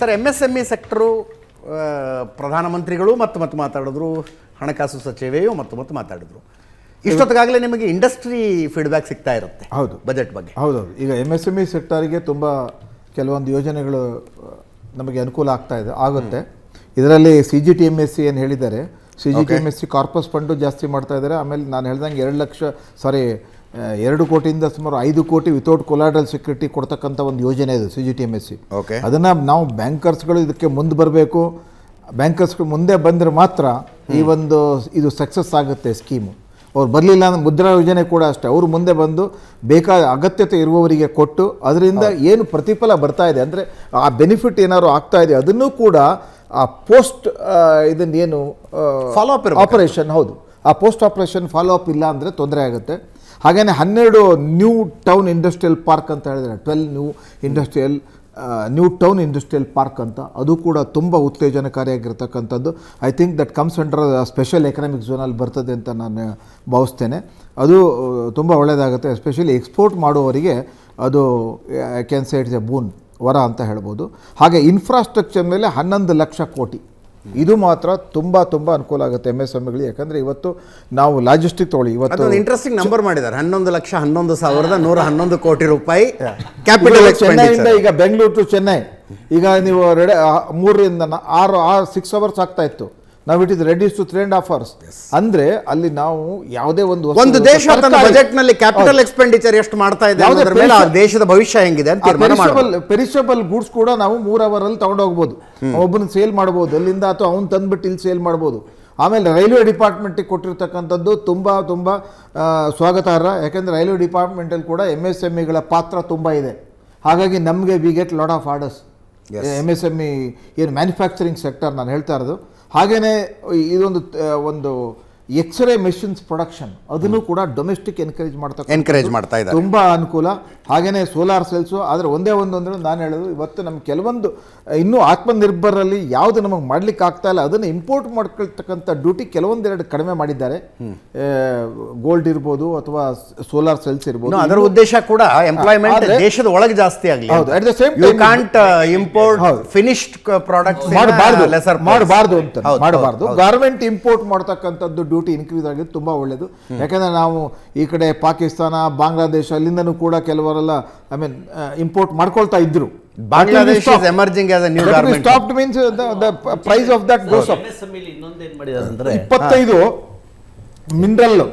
Sir M S M E sector ಪ್ರಧಾನಮಂತ್ರಿಗಳು ಮತ್ತು ಮತ್ತು ಮಾತಾಡಿದ್ರು ಹಣಕಾಸು ಸಚಿವೆಯು ಮತ್ತು ಮತ್ತು ಮಾತಾಡಿದ್ರು. ಇಷ್ಟೊತ್ತಿಗಾಗಲೇ ನಿಮಗೆ ಇಂಡಸ್ಟ್ರಿ ಫೀಡ್ಬ್ಯಾಕ್ ಸಿಗ್ತಾ ಇರುತ್ತೆ ಹೌದು. ಬಜೆಟ್ ಬಗ್ಗೆ. ಹೌದೌದು. ಈಗ ಎಂ ಎಸ್ ಎಂ ಇ ಸೆಕ್ಟರ್ಗೆ ತುಂಬ ಕೆಲವೊಂದು ಯೋಜನೆಗಳು ನಮಗೆ ಅನುಕೂಲ ಆಗ್ತಾ ಇದೆ ಆಗುತ್ತೆ. ಇದರಲ್ಲಿ C G T M S C ಏನು ಹೇಳಿದ್ದಾರೆ C G T M S C corpus fund ಜಾಸ್ತಿ ಮಾಡ್ತಾ ಇದ್ದಾರೆ. ಆಮೇಲೆ ನಾನು ಹೇಳ್ದಂಗೆ ಎರಡು ಲಕ್ಷ ಸಾರಿ ಎರಡು ಕೋಟಿಯಿಂದ ಸುಮಾರು ಐದು ಕೋಟಿ ವಿತೌಟ್ ಕೊಲಾಡ್ರಲ್ ಸೆಕ್ಯೂರಿಟಿ ಕೊಡ್ತಕ್ಕಂಥ ಒಂದು ಯೋಜನೆ ಇದೆ C G T M S C. Okay ಅದನ್ನು ನಾವು ಬ್ಯಾಂಕರ್ಸ್ಗಳು ಇದಕ್ಕೆ ಮುಂದೆ ಬರಬೇಕು. ಬ್ಯಾಂಕರ್ಸ್ಗಳು ಮುಂದೆ ಬಂದರೆ ಮಾತ್ರ ಈ ಒಂದು ಇದು ಸಕ್ಸಸ್ ಆಗುತ್ತೆ ಸ್ಕೀಮು ಅವ್ರು ಬರಲಿಲ್ಲ ಅಂದ್ರೆ ಮುದ್ರಾ ಯೋಜನೆ ಕೂಡ ಅಷ್ಟೇ. ಅವರು ಮುಂದೆ ಬಂದು ಬೇಕಾದ ಅಗತ್ಯತೆ ಇರುವವರಿಗೆ ಕೊಟ್ಟು ಅದರಿಂದ ಏನು ಪ್ರತಿಫಲ ಬರ್ತಾ ಇದೆ. ಅಂದರೆ ಆ ಬೆನಿಫಿಟ್ ಏನಾದ್ರು ಆಗ್ತಾ ಇದೆ ಅದನ್ನು ಕೂಡ ಆ ಪೋಸ್ಟ್ ಇದನ್ನೇನು ಫಾಲೋ. ಆಪರೇಷನ್ ಹೌದು. ಆ ಪೋಸ್ಟ್ ಆಪರೇಷನ್ ಫಾಲೋ ಅಪ್ ಇಲ್ಲ ಅಂದರೆ ತೊಂದರೆ ಆಗುತ್ತೆ. ಹಾಗೆಯೇ ಹನ್ನೆರಡು ನ್ಯೂ ಟೌನ್ ಇಂಡಸ್ಟ್ರಿಯಲ್ ಪಾರ್ಕ್ ಅಂತ ಹೇಳಿದರೆ twelve new industrial new town industrial park ಅಂತ. ಅದು ಕೂಡ ತುಂಬ ಉತ್ತೇಜನಕಾರಿಯಾಗಿರ್ತಕ್ಕಂಥದ್ದು. I think that comes under special economic ಝೋನಲ್ಲಿ ಬರ್ತದೆ ಅಂತ ನಾನು ಭಾವಿಸ್ತೇನೆ. ಅದು ತುಂಬ ಒಳ್ಳೆಯದಾಗುತ್ತೆ ಎಸ್ಪೆಷಲಿ ಎಕ್ಸ್ಪೋರ್ಟ್ ಮಾಡುವವರಿಗೆ ಅದು ಕ್ಯಾನ್ ಇಟ್ಸ್ ಎ ಬೂನ್ ವರ ಅಂತ ಹೇಳ್ಬೋದು. ಹಾಗೆ ಇನ್ಫ್ರಾಸ್ಟ್ರಕ್ಚರ್ ಮೇಲೆ ಹನ್ನೊಂದು ಲಕ್ಷ ಕೋಟಿ. ಇದು ಮಾತ್ರ ತುಂಬ ತುಂಬ ಅನುಕೂಲ ಆಗುತ್ತೆ ಎಂ ಎಸ್ ಎಮ್ಗಳಿಗೆ ಯಾಕಂದ್ರೆ ಇವತ್ತು ನಾವು ಲಾಜಿಸ್ಟಿಕ್ ತೊಗೊಳ್ಳಿ ಇವತ್ತು ಇಂಟ್ರೆಸ್ಟಿಂಗ್ ನಂಬರ್ ಮಾಡಿದ್ದಾರೆ. ಹನ್ನೊಂದು ಲಕ್ಷ ಹನ್ನೊಂದು ಸಾವಿರದ ನೂರ ಹನ್ನೊಂದು ಕೋಟಿ ರೂಪಾಯಿ ಕ್ಯಾಪಿಟಲ್ ಈಗ ಚೆನ್ನೈಯಿಂದ ಈಗ ಬೆಂಗಳೂರು ಟು ಚೆನ್ನೈ. ಈಗ ನೀವು ರೆಡಿ ಮೂರರಿಂದ ಆರು ಆರು ಸಿಕ್ಸ್ ಅವರ್ಸ್ ಆಗ್ತಾ ಇತ್ತು. ನಾವು it is ready to three and half hours ಅಂದ್ರೆ ಅಲ್ಲಿ ನಾವು ಯಾವುದೇ ಒಂದು ಒಂದು ದೇಶ ತನ್ನ ಬಜೆಟ್ನಲ್ಲಿ ಕ್ಯಾಪಿಟಲ್ ಎಕ್ಸ್ಪೆಂಡಿಚರ್ ಎಷ್ಟು ಮಾಡ್ತಾ ಇದೆ ಅದರ ಮೇಲೆ ಆ ದೇಶದ ಭವಿಷ್ಯ ಹೆಂಗಿದೆ ಅಂತ ಪೆರಿಷಬಲ್ ಪೆರಿಷಬಲ್ ಗೂಡ್ಸ್ ಕೂಡ ನಾವು ಮೂರ್ ಅವರ್ ಅಲ್ಲಿ ತಗೊಂಡೋಗ್ಬೋದು ಒಬ್ಬನ ಸೇಲ್ ಮಾಡ್ಬೋದು ಅಲ್ಲಿಂದ ಅಥವಾ ಅವ್ನು ತಂದ್ಬಿಟ್ಟು ಇಲ್ಲಿ ಸೇಲ್ ಮಾಡ್ಬೋದು. ಆಮೇಲೆ ರೈಲ್ವೆ ಡಿಪಾರ್ಟ್ಮೆಂಟಿಗೆ ಕೊಟ್ಟಿರ್ತಕ್ಕಂಥದ್ದು ತುಂಬ ತುಂಬ ಸ್ವಾಗತಾರ್ಹ. ಯಾಕಂದ್ರೆ ರೈಲ್ವೆ ಡಿಪಾರ್ಟ್ಮೆಂಟಲ್ಲಿ ಕೂಡ ಎಂ ಎಸ್ ಎಂ ಇಗಳ ಪಾತ್ರ ತುಂಬ ಇದೆ. ಹಾಗಾಗಿ ನಮಗೆ we get lot of orders M S M E ಏನು ಮ್ಯಾನುಫ್ಯಾಕ್ಚರಿಂಗ್ ಸೆಕ್ಟರ್ ನಾನು ಹೇಳ್ತಾ ಇರೋದು. ಹಾಗೆಯೇ ಇದೊಂದು ಒಂದು ಎಕ್ಸ್ರೇ ಮೆಷಿನ್ಸ್ ಪ್ರೊಡಕ್ಷನ್ ಅದನ್ನು ಕೂಡ ಡೊಮೆಸ್ಟಿಕ್ ಎನ್ಕರೇಜ್ ಮಾಡ್ತಾ ಎನ್ಕರೇಜ್ ಮಾಡ್ತಾ ಇದ್ದಾರೆ. ತುಂಬ ಅನುಕೂಲ. ಹಾಗೆಯೇ ಸೋಲಾರ್ ಸೆಲ್ಸು ಆದರೆ ಒಂದೇ ಒಂದು ಅಂದರೆ ನಾನು ಹೇಳೋದು ಇವತ್ತು ನಮ್ಗೆ ಕೆಲವೊಂದು ಇನ್ನೂ ಆತ್ಮನಿರ್ಭರಲ್ಲಿ ಯಾವುದು ನಮಗೆ ಮಾಡ್ಲಿಕ್ಕೆ ಆಗ್ತಾ ಇಲ್ಲ ಅದನ್ನು ಇಂಪೋರ್ಟ್ ಮಾಡ್ಕೊಳ್ತಕ್ಕಂಥ ಡ್ಯೂಟಿ ಕೆಲವೊಂದೆರಡು ಕಡಿಮೆ ಮಾಡಿದ್ದಾರೆ. ಗೋಲ್ಡ್ ಇರ್ಬೋದು ಅಥವಾ ಸೋಲಾರ್ ಸೆಲ್ಸ್ ಇರ್ಬೋದು. ಅದರ ಉದ್ದೇಶ ಕೂಡ ಎಂಪ್ಲಾಯ್ಮೆಂಟ್ ದೇಶದ ಒಳಗೆ ಜಾಸ್ತಿ ಆಗಲಿ ಹೌದು, at the same you can't import. Finished products ಮಾಡಬಾರ್ದು. ಮಾಡಬಾರ್ದು ಅಂತ ಮಾಡಬಾರ್ದು. ಗಾರ್ಮೆಂಟ್ ಇಂಪೋರ್ಟ್ ಮಾಡ್ತಕ್ಕಂಥದ್ದು ಡ್ಯೂಟಿ ಇನ್ಕ್ರೀಸ್ ಆಗಿದ್ದು ತುಂಬ ಒಳ್ಳೆಯದು ಯಾಕಂದ್ರೆ ನಾವು ಈ ಕಡೆ ಪಾಕಿಸ್ತಾನ ಬಾಂಗ್ಲಾದೇಶ ಅಲ್ಲಿಂದನೂ ಕೂಡ ಕೆಲವರೆಲ್ಲ ಐ ಮೀನ್ ಇಂಪೋರ್ಟ್ ಮಾಡ್ಕೊಳ್ತಾ ಇದ್ರು. Bangladesh is emerging as a new garment stopped means the price of that goes up ಇನ್ನೊಂದು ಮಾಡಿದ್ದಾರೆ ಅಂದ್ರೆ? ಇಪ್ಪತ್ತೈದು ಮಿನರಲ್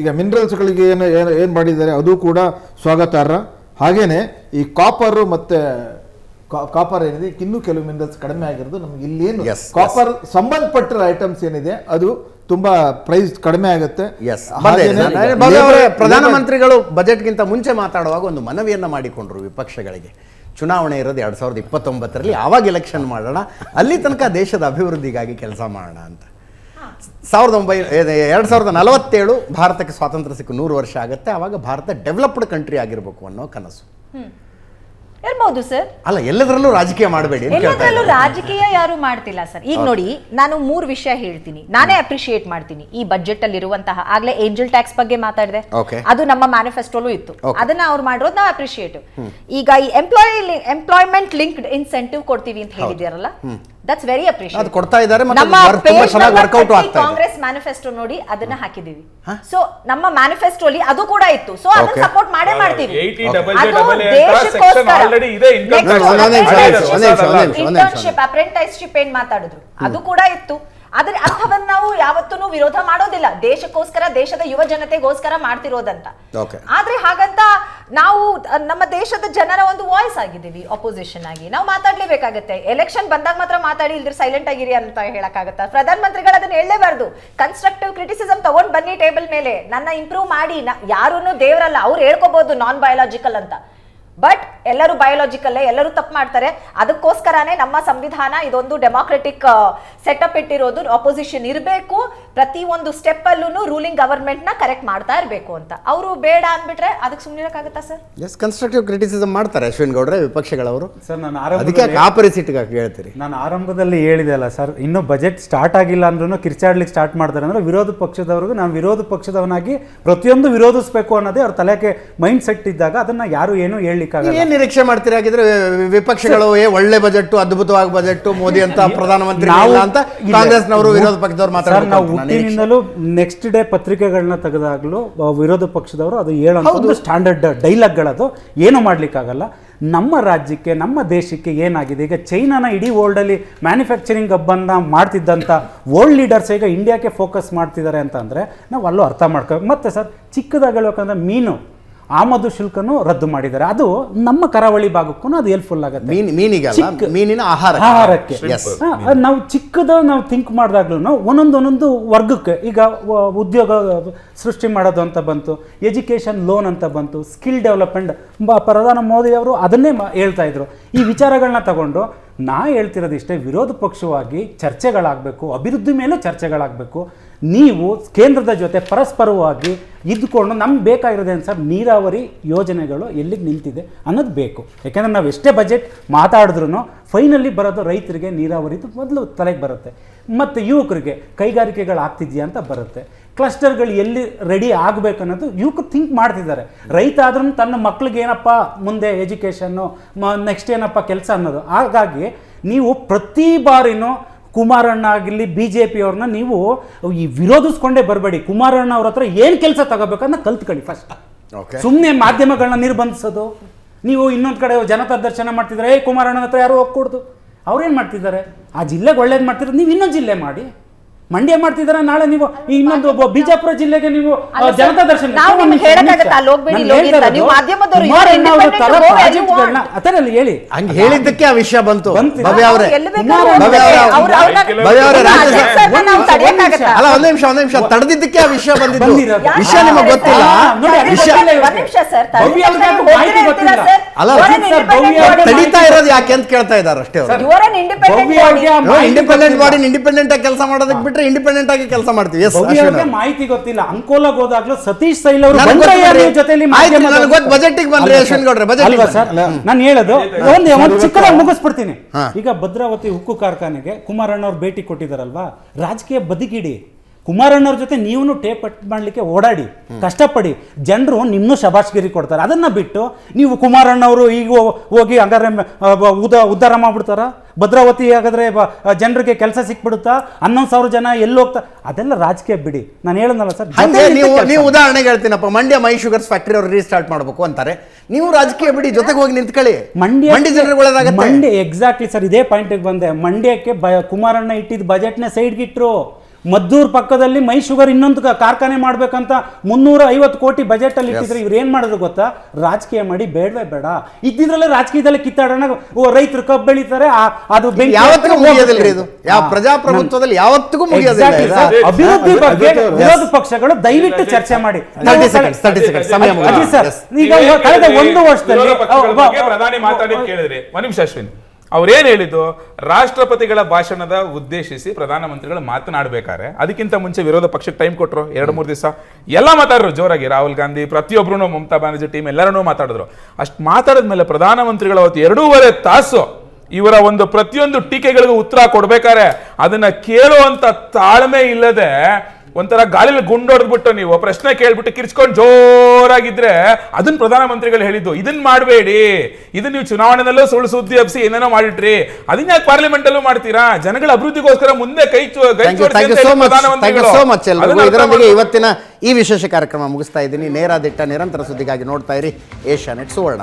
ಈಗ ಮಿನರಲ್ಸ್ಗಳಿಗೆ ಏನು ಏನು ಏನು ಮಾಡಿದ್ದಾರೆ? ಅದು ಕೂಡ ಸ್ವಾಗತಾರ್ಹ. ಹಾಗೇನೆ ಈ ಕಾಪರ್ ಮತ್ತೆ ಕಾಪರ್ ಏನಿದೆ? ಇನ್ನೂ ಕೆಲವು ಮಿನರಲ್ಸ್ ಕಡಿಮೆ ಆಗಿರೋದು ನಮ್ಗೆ ಇಲ್ಲಿ ಏನು ಕಾಪರ್ ಸಂಬಂಧಪಟ್ಟಿರೋ ಐಟಮ್ಸ್ ಏನಿದೆ? ಅದು ತುಂಬಾ ಪ್ರೈಸ್ ಕಡಿಮೆ ಆಗುತ್ತೆ. ಎಸ್ ಪ್ರಧಾನಮಂತ್ರಿಗಳು ಬಜೆಟ್ಗಿಂತ ಮುಂಚೆ ಮಾತಾಡುವಾಗ ಒಂದು ಮನವಿಯನ್ನ ಮಾಡಿಕೊಂಡ್ರು ವಿಪಕ್ಷಗಳಿಗೆ. ಚುನಾವಣೆ ಇರೋದು ಎರಡ್ ಸಾವಿರದ ಇಪ್ಪತ್ತೊಂಬತ್ತರಲ್ಲಿ ಆವಾಗ ಎಲೆಕ್ಷನ್ ಮಾಡೋಣ ಅಲ್ಲಿ ತನಕ ದೇಶದ ಅಭಿವೃದ್ಧಿಗಾಗಿ ಕೆಲಸ ಮಾಡೋಣ ಅಂತ. ಸಾವಿರದ ಒಂಬೈನೂರ ಎರಡು ಸಾವಿರದ ನಲವತ್ತೇಳು ಭಾರತಕ್ಕೆ ಸ್ವಾತಂತ್ರ್ಯ ಸಿಕ್ಕು ನೂರು ವರ್ಷ ಆಗುತ್ತೆ ಆವಾಗ ಭಾರತ ಡೆವಲಪ್ಡ್ ಕಂಟ್ರಿ ಆಗಿರಬೇಕು ಅನ್ನೋ ಕನಸು. ಇರ್ಬೋದು ಸರ್? ಅಲ್ಲ ಎಲ್ಲದರಲ್ಲೂ ರಾಜಕೀಯ ಮಾಡಬೇಡಿ ಎಲ್ಲದರಲ್ಲೂ ರಾಜಕೀಯ ಯಾರು ಮಾಡ್ತಿಲ್ಲ ಸರ್. ಈಗ ನೋಡಿ ನಾನು ಮೂರು ವಿಷಯ ಹೇಳ್ತೀನಿ. ನಾನೇ ಅಪ್ರಿಶಿಯೇಟ್ ಮಾಡ್ತೀನಿ ಈ ಬಜೆಟ್ ಅಲ್ಲಿ ಇರುವಂತಹ ಆಗ್ಲೇ ಏಂಜಲ್ ಟ್ಯಾಕ್ಸ್ ಬಗ್ಗೆ ಮಾತಾಡಿದೆ. ಅದು ನಮ್ಮ ಮ್ಯಾನಿಫೆಸ್ಟೋಲು ಇತ್ತು. ಅದನ್ನ ಅವ್ರು ಮಾಡಿರೋದು ನಾವು ಅಪ್ರಿಶಿಯೇಟ್ ಈಗ ಈ ಎಂಪ್ಲಾಯಿ ಎಂಪ್ಲಾಯ್ಮೆಂಟ್ ಲಿಂಕ್ಡ್ ಇನ್ಸೆಂಟಿವ್ ಕೊಡ್ತೀವಿ ಅಂತ ಹೇಳಿದ್ಯಾರಲ್ಲ ದಟ್ಸ್ ವೆರಿ ಅಪ್ರಿಶಿಯೇಟ್ ಅದು ಕೊಡ್ತಾ ಇದ್ದಾರೆ ಮತ್ತು ನಮ್ಮ ಅದು ತುಂಬಾ page ಚೆನ್ನಾಗಿ number ವರ್ಕೌಟ್ 30 ಆಗ್ತಾ ಇದೆ. ಕಾಂಗ್ರೆಸ್ ಮ್ಯಾನಿಫೆಸ್ಟೋ ನೋಡಿ ಅದನ್ನ ಹಾಕಿದೀವಿ ಸೊ ನಮ್ಮ ಮ್ಯಾನಿಫೆಸ್ಟೋ ಅಲ್ಲಿ ಅದು ಕೂಡ ಇತ್ತು. ಸೊ ಅದನ್ನ Okay. ಸಪೋರ್ಟ್ ಮಾಡೇ ಮಾಡ್ತೀವಿ. 80 ಡಬಲ್ ಅದು ಡಬಲ್ ಅಂತ ದೇಶಕ್ಕೋಸ್ಕರ. ಸೆಕ್ಷನ್ ಆಲ್ರೆಡಿ ಇದೆ ಇನ್ಕಮ್ Next ಒಂದ್ ನಿಮಿಷ, ಒಂದ್ ನಿಮಿಷ, ಒಂದ್ ನಿಮಿಷ, ಒಂದ್ ನಿಮಿಷ, ಒಂದ್ ನಿಮಿಷ. ಇಂಟರ್ನ್ಶಿಪ್ ಅಪ್ರೆಂಟೈಸ್ಶಿಪ್ ಏನ್ ಮಾತಾಡಿದ್ರು? ಅದು ಕೂಡ ಇತ್ತು. ಆದ್ರೆ ಅರ್ಥವನ್ನ ನಾವು ಯಾವತ್ತೂ ವಿರೋಧ ಮಾಡೋದಿಲ್ಲ. ದೇಶಕ್ಕೋಸ್ಕರ ದೇಶದ ಯುವ ಜನತೆಗೋಸ್ಕರ ಮಾಡ್ತಿರೋದಂತ. Okay. ಆದ್ರೆ ಹಾಗಂತ ನಾವು ನಮ್ಮ ದೇಶದ ಜನರ ಒಂದು ವಾಯ್ಸ್ ಆಗಿದ್ದೀವಿ ಅಪೋಸಿಷನ್ ಆಗಿ. ನಾವು ಮಾತಾಡ್ಲೇಬೇಕಾಗತ್ತೆ. ಎಲೆಕ್ಷನ್ ಬಂದಾಗ ಮಾತ್ರ ಮಾತಾಡಿ ಇಲ್ದ್ರೆ ಸೈಲೆಂಟ್ ಆಗಿರಿ ಅಂತ ಹೇಳಕ್ಕಾಗತ್ತಾ? ಪ್ರಧಾನಮಂತ್ರಿಗಳು ಅದನ್ನ ಹೇಳಲೇಬಾರ್ದು. ಕನ್ಸ್ಟ್ರಕ್ಟಿವ್ ಕ್ರಿಟಿಸಿಸಮ್ ತಗೊಂಡ್ ಬನ್ನಿ ಟೇಬಲ್ ಮೇಲೆ. ನನ್ನ ಇಂಪ್ರೂವ್ ಮಾಡಿ. ಯಾರೂ ದೇವರಲ್ಲ, ಅವ್ರು ಹೇಳ್ಕೋಬಹುದು ನಾನ್ ಬಯಾಲಜಿಕಲ್ ಅಂತ. ಬಟ್ ಎಲ್ಲರೂ ಬಯೋಲಾಜಿಕಲ್ಲೇ ಎಲ್ಲರೂ ತಪ್ಪು ಮಾಡ್ತಾರೆ. ಅದಕ್ಕೋಸ್ಕರನೇ ನಮ್ಮ ಸಂವಿಧಾನ ಇದೊಂದು ಡೆಮಾಕ್ರೆಟಿಕ್ ಸೆಟಪ್ ಇಟ್ಟಿರೋದು. ಅಪೋಸಿಷನ್ ಇರಬೇಕು. ಪ್ರತಿ ಒಂದು ಸ್ಟೆಪ್ ಅಲ್ಲೂ ರೂಲಿಂಗ್ ಗವರ್ಮೆಂಟ್ನ ಕರೆಕ್ಟ್ ಮಾಡ್ತಾ ಇರಬೇಕು ಅಂತ. ಅವರು ಬೇಡ ಅಂದ್ಬಿಟ್ರೆ ಅದಕ್ಕೆ ಸುಮ್ಮನಿರಕ್ಕಾಗತ್ತಾ ಸರ್? ಎಸ್ ಕನ್ಸ್ಟ್ರಕ್ಟಿವ್ ಕ್ರಿಟಿಸಿಸಮ್ ಮಾಡ್ತಾರೆ ಅಶ್ವಿನ್ ಗೌಡ್ರೆ ವಿಪಕ್ಷಗಳವರು. ಸರ್ ನಾನು ಅದಕ್ಕೆ ಆರಂಭದಲ್ಲಿ ಕಾಪರಿಸಿಟ್ ಹೇಳ್ತೀರಿ? ನಾನು ಆರಂಭದಲ್ಲಿ ಹೇಳಿದೆ ಅಲ್ಲ ಸರ್ ಇನ್ನೂ ಬಜೆಟ್ ಸ್ಟಾರ್ಟ್ ಆಗಿಲ್ಲ ಅಂದ್ರೂ ಕಿರ್ಚಾಡ್ಲಿಕ್ಕೆ ಸ್ಟಾರ್ಟ್ ಮಾಡ್ತಾರೆ ಅಂದ್ರೆ ವಿರೋಧ ಪಕ್ಷದವ್ರಿಗೂ ನಾನು ವಿರೋಧ ಪಕ್ಷದವನಾಗಿ ಪ್ರತಿಯೊಂದು ವಿರೋಧಿಸಬೇಕು ಅನ್ನೋದೇ ಅವ್ರ ತಲೆಗೆ ಮೈಂಡ್ ಸೆಟ್ ಇದ್ದಾಗ ಅದನ್ನ ಯಾರು ಏನು ಹೇಳಲಿಕ್ಕೆ ಮಾಡ್ಲಿಕ್ಕಾಗಲ್ಲ ಏನ್ ನಿರೀಕ್ಷೆ ಮಾಡ್ತೀರಿ ಹಾಗಿದ್ರೆ ವಿ- ವಿಪಕ್ಷಗಳು ಏ ಒಳ್ಳೆ ಬಜೆಟ್ ಅದ್ಭುತವಾಗಿ ಬಜೆಟ್ ಮೋದಿ ಅಂತ ಪ್ರಧಾನಮಂತ್ರಿ ನಾವು ಇಲ್ಲ ಅಂತ ಇಲ್ಲ. ಕಾಂಗ್ರೆಸ್ನವರು ವಿರೋಧ ಪಕ್ಷದವ್ರು ಸರ್, ನಾವು ಮಾತಾಡ್ತಾರೆ ಹುಟ್ಟಿನಿಂದಲೂ ನೆಕ್ಸ್ಟ್ ಡೇ ಪತ್ರಿಕೆಗಳನ್ನ ತೆಗೆದಾಗಲೂ ವಿರೋಧ ಪಕ್ಷದವರು ಅದು ಹೇಳೋ ಒಂದು ಸ್ಟ್ಯಾಂಡರ್ಡ್ ಡೈಲಾಗ್ಗಳದು ಏನು ಮಾಡ್ಲಿಕ್ಕಾಗಲ್ಲ. ನಮ್ಮ ರಾಜ್ಯಕ್ಕೆ ನಮ್ಮ ದೇಶಕ್ಕೆ ಏನಾಗಿದೆ? ಈಗ ಚೈನಾನ ಇಡೀ ವರ್ಲ್ಡಲ್ಲಿ ಮ್ಯಾನುಫ್ಯಾಕ್ಚರಿಂಗ್ ಹಬ್ಬನ್ನ ಮಾಡ್ತಿದ್ದಂಥ ವರ್ಲ್ಡ್ ಲೀಡರ್ಸ್ ಈಗ ಇಂಡಿಯಾಕ್ಕೆ ಫೋಕಸ್ ಮಾಡ್ತಿದ್ದಾರೆ ಅಂತ ಅಂದರೆ ನಾವು ಅಲ್ಲೂ ಅರ್ಥ ಮಾಡ್ಕೊ ಮತ್ತೆ ಸರ್ ಚಿಕ್ಕದಾಗ ಹೇಳ್ಬೇಕಂದ್ರೆ ಮೀನು. ಆಮದು ಶುಲ್ಕನು ರದ್ದು ಮಾಡಿದ್ದಾರೆ. ಅದು ನಮ್ಮ ಕರಾವಳಿ ಭಾಗಕ್ಕೂ ಅದು ಹೆಲ್ಪ್ಫುಲ್ ಆಗುತ್ತೆ. ಮೀನ್ ಮೀನಿಗಲ್ಲ? ಚಿಕ್ಕ- ಮೀನಿನ ಆಹಾರ ಆಹಾರಕ್ಕೆ. ನಾವು ಚಿಕ್ಕದ ನಾವು ಥಿಂಕ್ ಮಾಡಿದಾಗ್ಲೂ ಒಂದೊಂದು ಒಂದೊಂದು ವರ್ಗಕ್ಕೆ ಈಗ ವ- ಉದ್ಯೋಗ ಸೃಷ್ಟಿ ಮಾಡೋದು ಅಂತ ಬಂತು ಎಜುಕೇಷನ್ ಲೋನ್ ಅಂತ ಬಂತು ಸ್ಕಿಲ್ ಡೆವಲಪ್ಮೆಂಟ್ ಪ್ರಧಾನ ಮೋದಿ ಅವರು ಅದನ್ನೇ ಮ- ಹೇಳ್ತಾ ಇದ್ರು. ಈ ವಿಚಾರಗಳನ್ನ ತಗೊಂಡು ನಾ ಹೇಳ್ತಿರೋದಿಷ್ಟೇ ವಿರೋಧ ಪಕ್ಷವಾಗಿ ಚರ್ಚೆಗಳಾಗಬೇಕು ಅಭಿವೃದ್ಧಿ ಮೇಲೆ ಚರ್ಚೆಗಳಾಗಬೇಕು ನೀವು ಕೇಂದ್ರದ ಜೊತೆ ಪರಸ್ಪರವಾಗಿ ಇದ್ದುಕೊಂಡು ನಮ್ಗೆ ಬೇಕಾಗಿರೋದೇ ಸರ್ ನೀರಾವರಿ ಯೋಜನೆಗಳು ಎಲ್ಲಿಗೆ ನಿಂತಿದೆ ಅನ್ನೋದು ಬೇಕು. ಯಾಕೆಂದರೆ ನಾವು ಎಷ್ಟೇ ಬಜೆಟ್ ಮಾತಾಡಿದ್ರು ಫೈನಲಿ ಬರೋದು ರೈತರಿಗೆ ನೀರಾವರಿದು ಮೊದಲು ತಲೆಗೆ ಬರುತ್ತೆ. ಮತ್ತು ಯುವಕರಿಗೆ ಕೈಗಾರಿಕೆಗಳು ಆಗ್ತಿದೆಯಾ ಅಂತ ಬರುತ್ತೆ. ಕ್ಲಸ್ಟರ್ಗಳು ಎಲ್ಲಿ ರೆಡಿ ಆಗಬೇಕು ಅನ್ನೋದು ಯುವಕರು ಥಿಂಕ್ ಮಾಡ್ತಿದ್ದಾರೆ. ರೈತ ಆದ್ರೂ ತನ್ನ ಮಕ್ಳಿಗೆ ಏನಪ್ಪ ಮುಂದೆ ಎಜುಕೇಷನ್ನು ನೆಕ್ಸ್ಟ್ ಏನಪ್ಪ ಕೆಲಸ ಅನ್ನೋದು. ಹಾಗಾಗಿ ನೀವು ಪ್ರತಿ ಬಾರಿನೂ ಕುಮಾರಣ್ಣ ಆಗಿರಲಿ ಬಿ ಜೆ ಪಿಯವ್ರನ್ನ ನೀವು ಈ ವಿರೋಧಿಸ್ಕೊಂಡೇ ಬರಬೇಡಿ. ಕುಮಾರಣ್ಣ ಅವ್ರ ಹತ್ರ ಏನು ಕೆಲಸ ತಗೋಬೇಕನ್ನ ಕಲ್ತ್ಕೊಳ್ಳಿ ಫಸ್ಟ್. ಸುಮ್ಮನೆ ಮಾಧ್ಯಮಗಳನ್ನ ನಿರ್ಬಂಧಿಸೋದು ನೀವು ಇನ್ನೊಂದು ಕಡೆ ಜನತಾ ದರ್ಶನ ಮಾಡ್ತಿದ್ರೆ ಏ ಕುಮಾರಣ್ಣನ ಹತ್ರ ಯಾರು ಹೋಗ್ಕೊಡ್ದು? ಅವ್ರೇನು ಮಾಡ್ತಿದ್ದಾರೆ? ಆ ಜಿಲ್ಲೆಗೆ ಒಳ್ಳೇದು ಮಾಡ್ತಿರೋದು ನೀವು ಇನ್ನೊಂದು ಜಿಲ್ಲೆ ಮಾಡಿ. ಮಂಡ್ಯ ಮಾಡ್ತಿದ್ದಾರೆ? ನಾಳೆ ನೀವು ಈ ಇನ್ನೊಂದು ಒಬ್ಬ ಬಿಜಾಪುರ ಜಿಲ್ಲೆಗೆ ನೀವು ಜನತಾ ದರ್ಶನ ಎಲ್ಲ ಹೇಳಿ. ಹಂಗೆ ಹೇಳಿದ್ದಕ್ಕೆ ಆ ವಿಷಯ ಬಂತು? ಅಲ್ಲ ಒಂದ್ ನಿಮಿಷ ಒಂದ್ ನಿಮಿಷ. ತಡೆದಿದ್ದಕ್ಕೆ ಆ ವಿಷಯ ಬಂದಿದ್ದು. ವಿಷಯ ನಿಮಗೆ ಗೊತ್ತಿಲ್ಲ. ಅಲ್ಲ, ಭವ್ಯ ಇರೋದು ಯಾಕೆ ಅಂತ ಕೇಳ್ತಾ ಇದ್ದಾರೆ ಅಷ್ಟೇ ಇಂಡಿಪೆಂಡೆಂಟ್. ಬಾಡಿ ಇಂಡಿಪೆಂಡೆಂಟ್ ಆಗಿ ಕೆಲಸ ಮಾಡೋದಕ್ಕೆ ಬಿಟ್ರೆ ಇಂಡಿಪೆಂಡೆಂಟ್ ಆಗಿ ಕೆಲಸ ಮಾಡ್ತೀವಿ. ಎಸ್ ಮಾಹಿತಿ ಗೊತ್ತಿಲ್ಲ. ಅಂಕೋಲಾಗ್ ಹೋದಾಗ್ಲೂ ಸತೀಶ್ ಸೈಲ್ ಅವರು ನನಗ್ ಬಂದ್ರಯ್ಯ ಜೊತೆಲಿ ಆಯ್ತು, ನನಗ್ ಗೊತ್ತು, ಬಂದ್ರೆ ಯಶವಂತ್? ಗೌಡ್ರೆ, ಬಜೆಟಿಗೆ ಅಲ್ವಾ ಸರ್? ನಾನು ಹೇಳೋದು ಒಂದು ಒಂದು ಚಿಕ್ಕದಾಗಿ ಮುಗಿಸ್ಬಿಡ್ತೀನಿ. ಈಗ ಭದ್ರಾವತಿ ಉಕ್ಕು ಕಾರ್ಖಾನೆಗೆ ಕುಮಾರಣ್ಣ ಅವ್ರು ಭೇಟಿ ಕೊಟ್ಟಿದಾರಲ್ವಾ? ರಾಜಕೀಯ ಬದಿಗಿಡಿ ಕುಮಾರಣ್ಣವ್ರ ಜೊತೆ ನೀವು ಟೇಪ್ ಮಾಡ್ಲಿಕ್ಕೆ ಓಡಾಡಿ ಕಷ್ಟಪಡಿ ಜನರು ನಿಮ್ಮನ್ನು ಶಬಾಷ್ಗಿರಿ ಕೊಡ್ತಾರೆ. ಅದನ್ನ ಬಿಟ್ಟು ನೀವು ಕುಮಾರಣ್ಣವರು ಈಗ ಹೋಗಿ ಹಂಗಾರೆ ಉದ ಉದ್ಧಾರ ಮಾಡಿಬಿಡ್ತಾರ? ಭದ್ರಾವತಿ ಹಾಗಾದರೆ ಜನರಿಗೆ ಕೆಲಸ ಸಿಕ್ಬಿಡುತ್ತಾ? ಹನ್ನೊಂದು ಸಾವಿರ ಜನ ಎಲ್ಲಿ ಹೋಗ್ತಾ ಅದೆಲ್ಲ ರಾಜಕೀಯ ಬಿಡಿ. ನಾನು ಹೇಳೋದಲ್ಲ ಸರ್ ನೀವು ನೀವು ಉದಾಹರಣೆಗೆ ಹೇಳ್ತೀನಪ್ಪ. ಮಂಡ್ಯ ಮೈ ಶುಗರ್ಸ್ ಫ್ಯಾಕ್ಟರಿ ಅವ್ರು ರೀಸ್ಟಾರ್ಟ್ ಮಾಡಬೇಕು ಅಂತಾರೆ. ನೀವು ರಾಜಕೀಯ ಬಿಡಿ ಜೊತೆಗೆ ಹೋಗಿ ನಿಂತ್ಕೊಳ್ಳಿ. ಮಂಡ್ಯ ಮಂಡ್ಯ ಜನರಿಗೆ ಮಂಡ್ಯ ಎಕ್ಸಾಕ್ಟ್ಲಿ ಸರ್ ಇದೇ ಪಾಯಿಂಟಿಗೆ ಬಂದೆ. ಮಂಡ್ಯಕ್ಕೆ ಬ ಕುಮಾರಣ್ಣ ಇಟ್ಟಿದ್ದ ಬಜೆಟ್ನ ಸೈಡ್ಗೆ ಇಟ್ರು. ಮದ್ದೂರ್ ಪಕ್ಕದಲ್ಲಿ ಮೈ ಶುಗರ್ ಇನ್ನೊಂದು ಕಾರ್ಖಾನೆ ಮಾಡ್ಬೇಕಂತ ಮುನ್ನೂರ ಐವತ್ತು ಕೋಟಿ ಬಜೆಟ್ ಅಲ್ಲಿ ಇಟ್ಟಿದ್ರೆ ಇವ್ರು ಏನ್ ಮಾಡಿದ್ರು ಗೊತ್ತಾ? ರಾಜಕೀಯ ಮಾಡಿ ಬೇಡವೇ ಬೇಡ. ಇದ್ದಿದ್ರಲ್ಲೇ ರಾಜಕೀಯದಲ್ಲಿ ಕಿತ್ತಾಡೋಣ. ಓ ರೈತರು ಕಬ್ಬು ಬೆಳಿತಾರೆ ಆ- ಅದು ಬೆಂಕಿ ಯಾವತ್ತಿಗೂ ಹತ್ತಿರ ಇದು. ಯಾವ ಪ್ರಜಾಪ್ರಭುತ್ವದಲ್ಲಿ ಯಾವತ್ತಿಗೂ. ಅಭಿವೃದ್ಧಿ ಬಗ್ಗೆ ವಿರೋಧ ಪಕ್ಷಗಳು ದಯವಿಟ್ಟು ಚರ್ಚೆ ಮಾಡಿ. 30 seconds, 30 seconds, ಸಮಯ ಮುಗಿದು. ಅಜಿತ್ ಸರ್ ಈಗ ಕಳೆದ ಒಂದು ವರ್ಷದಲ್ಲಿ ಪ್ರಧಾನಿ ಮಾತಾಡಿ ಕೇಳಿದ್ರಿ. ಒಂದ್ ನಿಮಿಷ ಅಶ್ವಿನ್. ಅವ್ರೇನ್ ಹೇಳಿದ್ದು? ರಾಷ್ಟ್ರಪತಿಗಳ ಭಾಷಣದ ಉದ್ದೇಶಿಸಿ ಪ್ರಧಾನಮಂತ್ರಿಗಳು ಮಾತನಾಡ್ಬೇಕಾರೆ ಅದಕ್ಕಿಂತ ಮುಂಚೆ ವಿರೋಧ ಪಕ್ಷಕ್ಕೆ ಟೈಮ್ ಕೊಟ್ಟರು ಎರಡು ಮೂರು ದಿವಸ. ಎಲ್ಲ ಮಾತಾಡ್ರು, ಜೋರಾಗಿ. ರಾಹುಲ್ ಗಾಂಧಿ ಪ್ರತಿಯೊಬ್ಬರೂ ಮಮತಾ ಬ್ಯಾನರ್ಜಿ ಟೀಮ್ ಎಲ್ಲರನ್ನೂ ಮಾತಾಡಿದ್ರು. ಅಷ್ಟು ಮಾತಾಡಿದ ಮೇಲೆ ಪ್ರಧಾನಮಂತ್ರಿಗಳು ಅವತ್ತು ಎರಡೂವರೆ ತಾಸು ಇವರ ಒಂದು ಪ್ರತಿಯೊಂದು ಟೀಕೆಗಳಿಗೂ ಉತ್ತರ ಕೊಡ್ಬೇಕಾರೆ ಅದನ್ನ ಕೇಳುವಂತ ತಾಳ್ಮೆ ಇಲ್ಲದೆ ಒಂಥರ ಗಾಳಿಲಿ ಗುಂಡೊಡೆದ್ಬಿಟ್ಟು ನೀವು ಪ್ರಶ್ನೆ ಕೇಳ್ಬಿಟ್ಟು ಕಿರ್ಚ್ಕೊಂಡು ಜೋರಾಗಿದ್ರೆ ಅದನ್ನ ಪ್ರಧಾನಮಂತ್ರಿಗಳು ಹೇಳಿದ್ದು ಇದನ್ನ ಮಾಡಬೇಡಿ. ಇದನ್ನ ನೀವು ಚುನಾವಣೆಯಲ್ಲೂ ಸುಳ್ಳು ಸುದ್ದಿ ಹಬ್ಸಿ ಏನೇನೋ ಮಾಡಿಟ್ರಿ. ಅದನ್ನ ಯಾಕೆ ಪಾರ್ಲಿಮೆಂಟ್ ಅಲ್ಲೂ ಮಾಡ್ತೀರಾ? ಜನಗಳ ಅಭಿವೃದ್ಧಿಗೋಸ್ಕರ ಮುಂದೆ ಕೈ ಇದರೊಂದಿಗೆ ಇವತ್ತಿನ ಈ ವಿಶೇಷ ಕಾರ್ಯಕ್ರಮ ಮುಗಿಸ್ತಾ ಇದ್ದೀನಿ. ನೇರ ದಿಟ್ಟ ನಿರಂತರ ಸುದ್ದಿಗಾಗಿ ನೋಡ್ತಾ ಇರಿ. ಏಷ್ಯಾ ನೆಟ್ ಸುವರ್ಣ